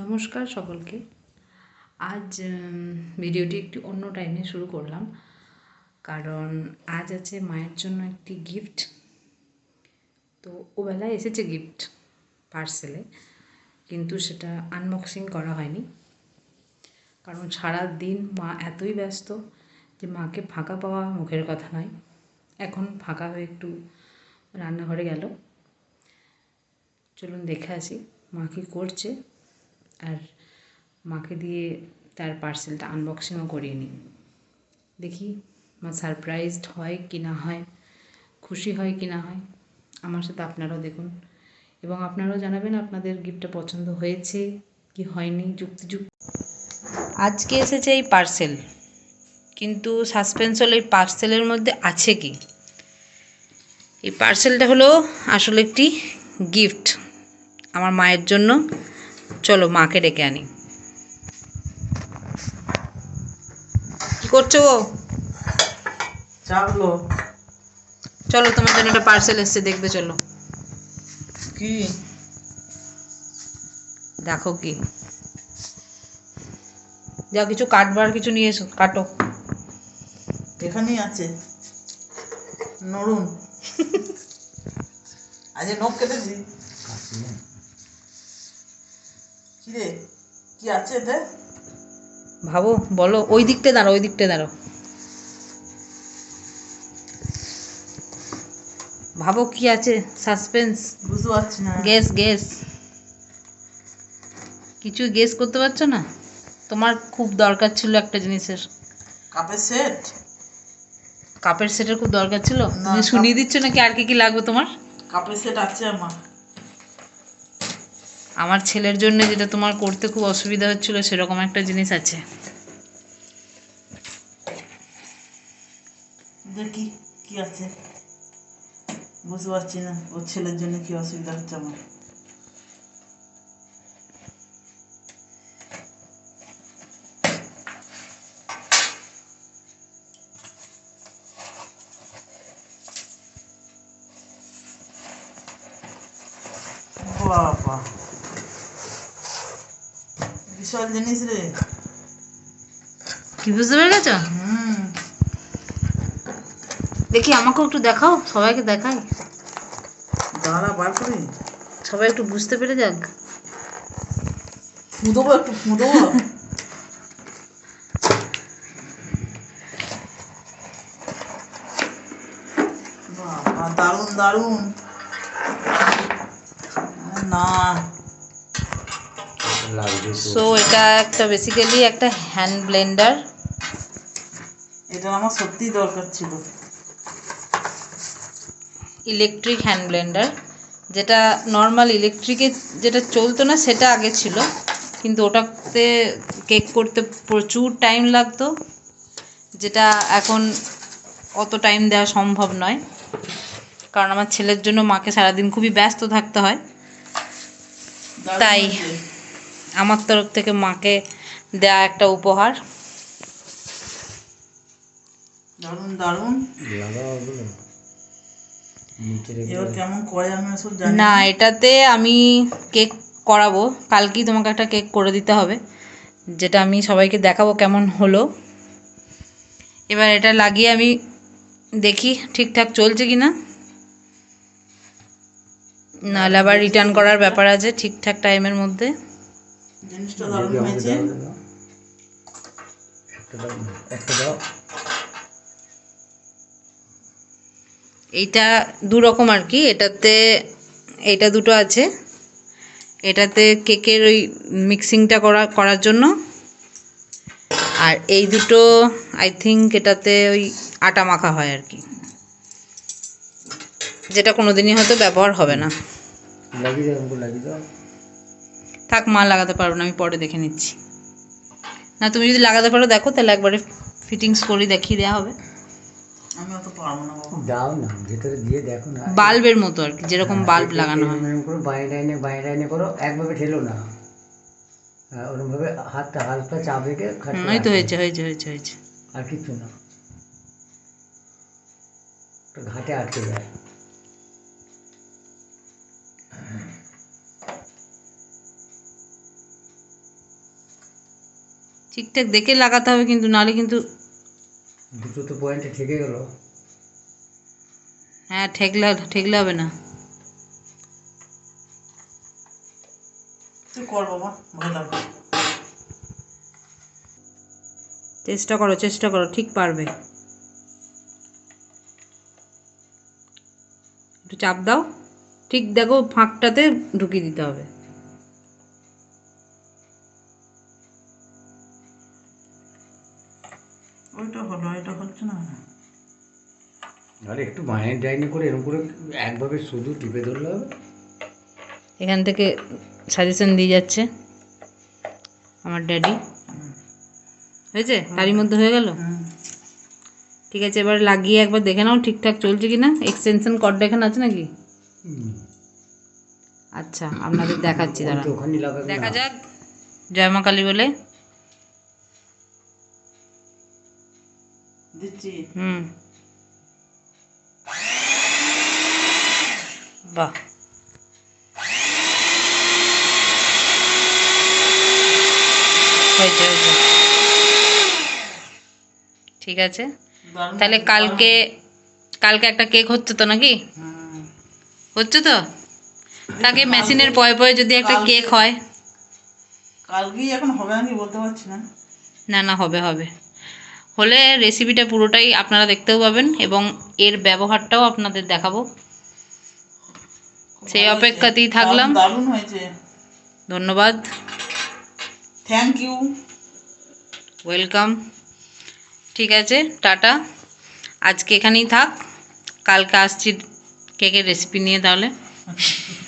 নমস্কার সকলকে। আজ ভিডিওটি একটু অন্য টাইমে শুরু করলাম। কারণ আজ আছে মায়ের জন্য একটি গিফট তো ওবেলায় এসেছে গিফট পার্সেলে কিন্তু সেটা আনবক্সিং করা হয়নি। কারণ সারা দিন মা এতই ব্যস্ত যে মাকে ফাঁকা পাওয়া মুখের কথা নয়। এখন ফাঁকা হয়ে একটু রান্নাঘরে গেল। চলুন দেখে আসি মা কী করছে। আর মাকে দিয়ে তার পার্সেলটা আনবক্সিংও করিয়ে নিই। দেখি, মা সারপ্রাইজড হয় কি না হয়, খুশি হয় কি না হয়, আমার সাথে আপনারাও দেখুন। এবং আপনারাও জানাবেন আপনাদের গিফটটা পছন্দ হয়েছে কি হয়নি, যুক্তিযুক্ত। আজকে এসেছে এই পার্সেল কিন্তু সাসপেন্স হলো এই পার্সেলের মধ্যে আছে কি? এই পার্সেলটা হলো আসলে একটি গিফট আমার মায়ের জন্য। চলো মাকে ডেকে আনি। কি করছ গো? চলো তোমার জন্য একটা পার্সেল এসছে দেখবে চলো। কি? দেখো কি। যাও কিছু কাটবার কিছু নিয়ে এসো কাটো। এখানেই আছে। নরুন আজ নখ কেটেছি। কি রে কি আছে এতে? ভাবো বলো ওই দিকটা দাঁড়ো ওই দিকটা দাঁড়ো ভাবো কি আছে সাসপেন্স বুঝতে পারছি না। গেস গেস কিছু গেস করতে পারছ না? তোমার খুব দরকার ছিল একটা জিনিসের। কাপের সেট কাপের সেটের খুব দরকার ছিল? তুমি শুনিয়ে দিচ্ছ নাকি আর কি কি লাগবে তোমার? কাপের সেট আছে আমার। আমার ছেলের জন্য যেটা তোমার করতে খুব অসুবিধা হচ্ছিল, সেরকম একটা জিনিস আছে। দেখি কি আছে? বুঝতে পারছি না, ওর ছেলের জন্য কি অসুবিধা হচ্ছে আমার? বিশাল জিনিস রে। কি বুঝতে পেরে গেছো? হুম। দেখি আমাকেও একটু দেখাও সবাইকে দেখাই। দাঁড়া বার করি। সবাই একটু বুঝতে পেরে যাক। ফুঁদবো একটু ফুঁদবো দারুণ দারুণ। না। সো এটা একটা বেসিক্যালি একটা হ্যান্ড ব্লেন্ডার এটা আমার সত্যিই দরকার ছিল। ইলেকট্রিক হ্যান্ড ব্লেন্ডার যেটা নর্মাল ইলেকট্রিকে যেটা চলতো না সেটা আগে ছিল। কিন্তু ওটাতে কেক করতে প্রচুর টাইম লাগতো। যেটা এখন অত টাইম দেওয়া সম্ভব নয়। কারণ আমার ছেলের জন্য মাকে সারাদিন খুবই ব্যস্ত থাকতে হয়। তাই। আমার তরফ থেকে মাকে দেয়া একটা উপহার। দারুণ না এটাতে আমি কেক করাবো। কালকেই তোমাকে একটা কেক করে দিতে হবে যেটা আমি সবাইকে দেখাবো কেমন হলো। এবার এটা লাগিয়ে আমি দেখি ঠিকঠাক চলছে কি না নাহলে আবার রিটার্ন করার ব্যাপার আছে ঠিকঠাক টাইমের মধ্যে। জিনিসটা দারুণ হয়েছে এইটা দু রকম আর কি এটাতে এইটা দুটো আছে। এটাতে কেকের ওই মিক্সিংটা করা করার জন্য। আর এই দুটো আই থিঙ্ক এটাতে ওই আটা মাখা হয় আর কি। যেটা কোনোদিনই হয়তো ব্যবহার হবে না। লাগিয়ে দাও লাগিয়ে দাও। থাক মা লাগাতে পারব না আমি পরে দেখে নিচ্ছি। না তুমি যদি লাগাতে পারো দেখো তাহলে একবারে ফিটিংস করে দেখিয়ে দেওয়া হবে। আমি অত পারব না বাবা দাও না ভেতরে দিয়ে দেখো না। বাল্বের মতো আর কি যেরকম বাল্ব লাগানো হয়। এরকম করো বাইরে ডাইনে বাইরে ডাইনে করো একভাবে ঠেলো না। হ্যাঁ, ওরকমভাবে হাতটা হালকা চাপ রেখে খাটতে তো হয়েছে হয়েছে হয়েছে হয়েছে। আর কিচ্ছু না। ঘাটে আটকে যায়। ঠিকঠাক দেখে লাগাতে হবে কিন্তু নাহলে কিন্তু দুটো তো পয়েন্টে থেকে গেল। হ্যাঁ ঠেকলে ঠেকলে হবে না। তুই কর বাবা ভয় লাগবে চেষ্টা করো চেষ্টা করো ঠিক পারবে। একটু চাপ দাও। ঠিক দেখো ফাঁকটাতে ঢুকিয়ে দিতে হবে। ওইটা হলো এটা হচ্ছে না। আরে একটু মায়ের ডাইনি করে এরকম করে একভাবে শুধু টিপে ধরলে হবে? এখান থেকে সাজেশন দিয়ে যাচ্ছে আমার ড্যাডি হয়েছে? তারই মধ্যে হয়ে গেল? ঠিক আছে এবার লাগিয়ে একবার দেখে নাও ঠিকঠাক চলছে কি না এক্সটেনশন কর্ড এখানে আছে নাকি? আচ্ছা আপনাদের দেখাচ্ছি দাঁড়া দেখা যাক। জয় মা কালী বলে। দিচ্ছি হুম বাহ হয়েছে ঠিক আছে? তাহলে কালকে কালকে একটা কেক হচ্ছে তো নাকি? হচ্ছে তো? তাকে মেশিনের পয়ে পয়ে যদি একটা কেক হয়। কালকেই এখন হবে নাকি বলতে পারছি না। না না হবে হবে। হলে রেসিপিটা পুরোটাই আপনারা দেখতেও পাবেন এবং এর ব্যবহারটাও আপনাদের দেখাবো। সেই অপেক্ষাতেই থাকলাম। দারুণ- দারুণ হয়েছে। ধন্যবাদ। থ্যাংক ইউ ওয়েলকাম ঠিক আছে টাটা। আজকে এখানেই থাক। কালকে আসছি কেকের রেসিপি নিয়ে তাহলে।